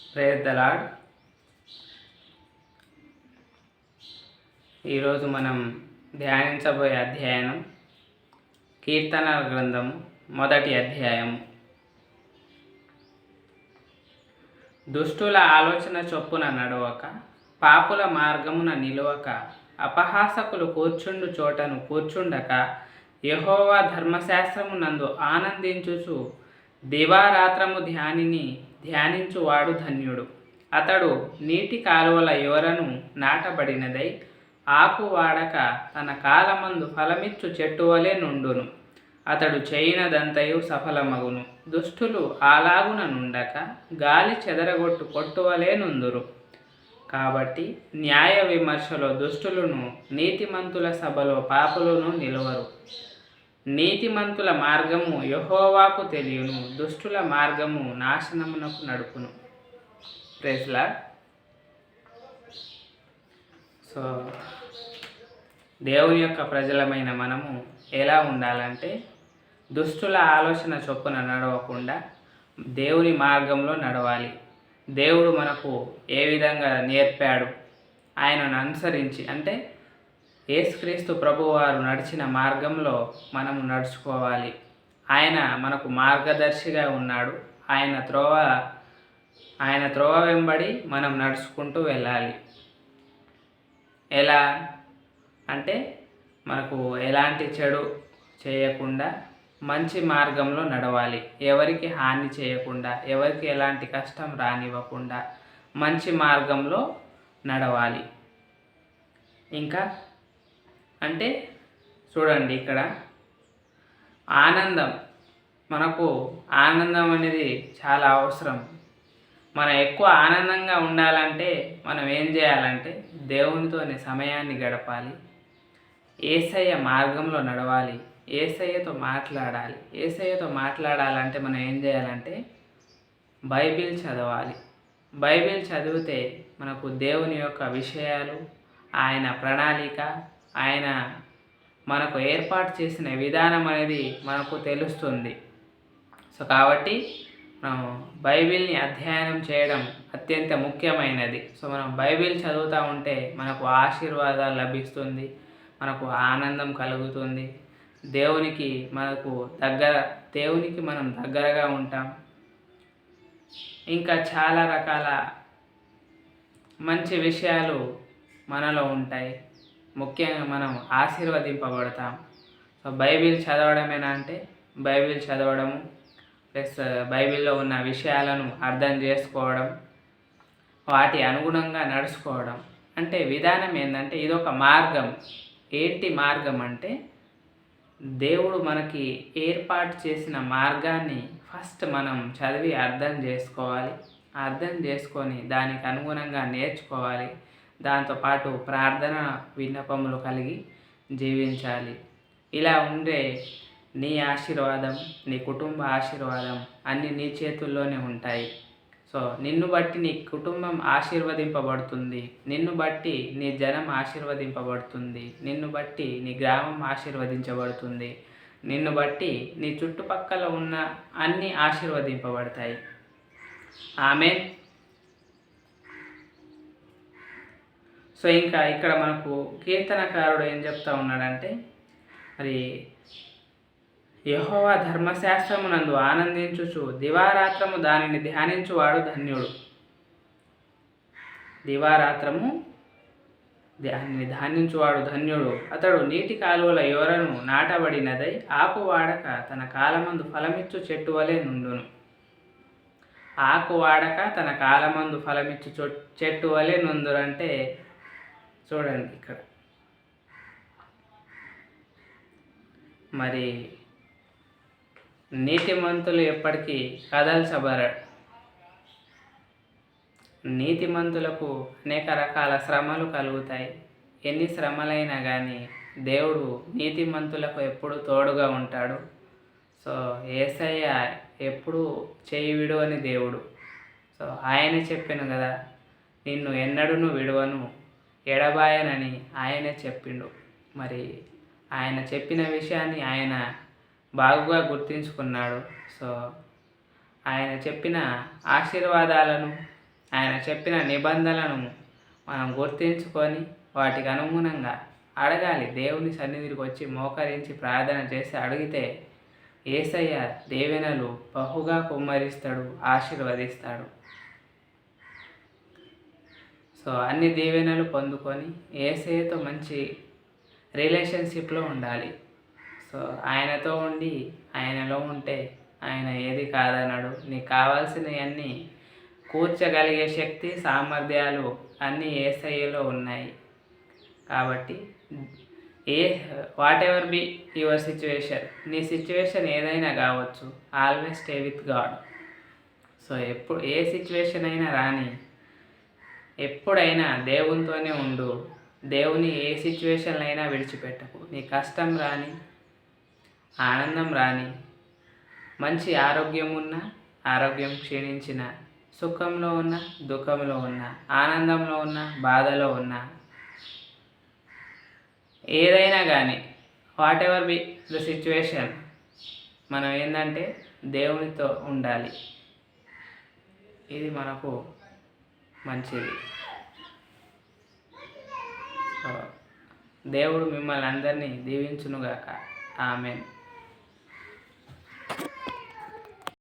Prayer the lord. ఈరోజు మనం ధ్యానించబోయే అధ్యయనం కీర్తన గ్రంథము మొదటి అధ్యాయం దుష్టుల ఆలోచన చొప్పున నడవక పాపుల మార్గమున నిలవక అపహాసకులు కూర్చుండు చోటను కూర్చుండక యహోవా ధర్మశాస్త్రమునందు ఆనందించుచు దివారాత్రము ధ్యానిని ధ్యానించువాడు ధన్యుడు. అతడు నీటి కాలువల యువరను నాటబడినదై ఆకు వాడక తన కాలమందు ఫలమిచ్చు చెట్టు వలె నుండును. అతడు చేయినదంతయు సఫలమగును. దుష్టులు అలాగున నుండక గాలి చెదరగొట్టు కొట్టువలే నుందురు. కాబట్టి న్యాయ విమర్శలో దుష్టులను నీతిమంతుల సభలో పాపులను నిలవరు. నీతిమంతుల మార్గము యహోవాకు తెలియను దుష్టుల మార్గము నాశనమునకు నడుపును. ప్రేస్లా సో దేవుని యొక్క ప్రజలమైన మనము ఎలా ఉండాలంటే దుష్టుల ఆలోచన చొప్పున నడవకుండా దేవుని మార్గంలో నడవాలి. దేవుడు మనకు ఏ విధంగా నేర్పాడు ఆయనను అనుసరించి అంటే యేసుక్రీస్తు ప్రభువారు నడిచిన మార్గంలో మనము నడుచుకోవాలి. ఆయన మనకు మార్గదర్శిగా ఉన్నాడు. ఆయన త్రోవ ఆయన త్రోవ వెంబడి మనం నడుచుకుంటూ వెళ్ళాలి. ఎలా అంటే మనకు ఎలాంటి చెడు చేయకుండా మంచి మార్గంలో నడవాలి. ఎవరికి హాని చేయకుండా ఎవరికి ఎలాంటి కష్టం రానివ్వకుండా మంచి మార్గంలో నడవాలి. ఇంకా అంటే చూడండి ఇక్కడ ఆనందం. మనకు ఆనందం అనేది చాలా అవసరం. మనం ఎక్కువ ఆనందంగా ఉండాలంటే మనం ఏం చేయాలంటే దేవునితోని సమయాన్ని గడపాలి. ఏసయ్య మార్గంలో నడవాలి. ఏసయ్యతో మాట్లాడాలి. ఏసయ్యతో మాట్లాడాలంటే మనం ఏం చేయాలంటే బైబిల్ చదవాలి. బైబిల్ చదివితే మనకు దేవుని యొక్క విషయాలు ఆయన ప్రణాళిక ఆయన మనకు ఏర్పాటు చేసిన విధానం అనేది మనకు తెలుస్తుంది. సో కాబట్టి మనం బైబిల్ని అధ్యయనం చేయడం అత్యంత ముఖ్యమైనది. సో మనం బైబిల్ చదువుతూ ఉంటే మనకు ఆశీర్వాదాలు లభిస్తుంది మనకు ఆనందం కలుగుతుంది. దేవునికి మనకు దగ్గర దేవునికి మనం దగ్గరగా ఉంటాం. ఇంకా చాలా రకాల మంచి విషయాలు మనలో ఉంటాయి. ముఖ్యంగా మనం ఆశీర్వదింపబడతాం. సో బైబిల్ చదవడమేనా అంటే బైబిల్ చదవడము ప్లస్ బైబిల్లో ఉన్న విషయాలను అర్థం చేసుకోవడం వాటి అనుగుణంగా నడుచుకోవడం. అంటే విధానం ఏంటంటే ఇదొక మార్గం. ఏంటి మార్గం అంటే దేవుడు మనకి ఏర్పాటు చేసిన మార్గాన్ని ఫస్ట్ మనం చదివి అర్థం చేసుకోవాలి. అర్థం చేసుకొని దానికి అనుగుణంగా నేర్చుకోవాలి. దాంతోపాటు ప్రార్థన విన్నపములు కలిగి జీవించాలి. ఇలా ఉండే నీ ఆశీర్వాదం నీ కుటుంబ ఆశీర్వాదం అన్నీ నీ చేతుల్లోనే ఉంటాయి. సో నిన్ను బట్టి నీ కుటుంబం ఆశీర్వదింపబడుతుంది. నిన్ను బట్టి నీ జనం ఆశీర్వదింపబడుతుంది. నిన్ను బట్టి నీ గ్రామం ఆశీర్వదించబడుతుంది. నిన్ను బట్టి నీ చుట్టుపక్కల ఉన్న అన్నీ ఆశీర్వదింపబడతాయి. ఆమె సో ఇంకా ఇక్కడ మనకు కీర్తనకారుడు ఏం చెప్తా ఉన్నాడంటే మరి యహోవా ధర్మశాస్త్రమునందు ఆనందించుచు దివారాత్రము దానిని ధ్యానించువాడు ధన్యుడు. దివారాత్రము దానిని ధ్యానించువాడు ధన్యుడు. అతడు నీటి కాలువల యోరను నాటబడినదై ఆకు వాడక తన కాలమందు ఫలమిచ్చు చెట్టు వలె నుండును. ఆకు వాడక తన కాలమందు ఫలమిచ్చు చెట్టు వలె నుందురంటే చూడండి ఇక్కడ. మరి నీతిమంతులు ఎప్పటికీ కదల్చబర నీతిమంతులకు అనేక రకాల శ్రమలు కలుగుతాయి. ఎన్ని శ్రమలైనా కానీ దేవుడు నీతిమంతులకు ఎప్పుడు తోడుగా ఉంటాడు. సో ఏసయ్య ఎప్పుడు చేయి విడువని దేవుడు. సో ఆయన చెప్పాను కదా నిన్ను ఎన్నడూను విడువను ఎడబాయనని ఆయనే చెప్పిండు. మరి ఆయన చెప్పిన విషయాన్ని ఆయన బాగుగా గుర్తించుకున్నాడు. సో ఆయన చెప్పిన ఆశీర్వాదాలను ఆయన చెప్పిన నిబంధనలను మనం గుర్తించుకొని వాటికి అనుగుణంగా అడగాలి. దేవుని సన్నిధికి వచ్చి మోకరించి ప్రార్థన చేసి అడిగితే ఏసయ్య దేవెనలు బహుగా కుమ్మరిస్తాడు ఆశీర్వదిస్తాడు. సో అన్ని దీవెనలు పొందుకొని ఏసఐతో మంచి రిలేషన్షిప్లో ఉండాలి. సో ఆయనతో ఉండి ఆయనలో ఉంటే ఆయన ఏది కాదన్నాడు నీకు కావాల్సినవన్నీ కూర్చగలిగే శక్తి సామర్థ్యాలు అన్నీ ఏసఐలో ఉన్నాయి. కాబట్టి ఏ whatever be your situation నీ సిచ్యువేషన్ ఏదైనా కావచ్చు. Always stay with God so ఎప్పుడు ఏ సిచ్యువేషన్ అయినా రాని ఎప్పుడైనా దేవునితోనే ఉండు. దేవుని ఏ సిచ్యువేషన్లైనా అయినా విడిచిపెట్టకు. నీ కష్టం రాని ఆనందం రాని మంచి ఆరోగ్యం ఉన్న ఆరోగ్యం క్షీణించిన సుఖంలో ఉన్న దుఃఖంలో ఉన్న ఆనందంలో ఉన్న బాధలో ఉన్న ఏదైనా కానీ whatever be the situation మనం ఏంటంటే దేవునితో ఉండాలి. ఇది మనకు మంచిది. దేవుడు మిమ్మల్ని అందరినీ దీవించునుగాక. ఆమెన్.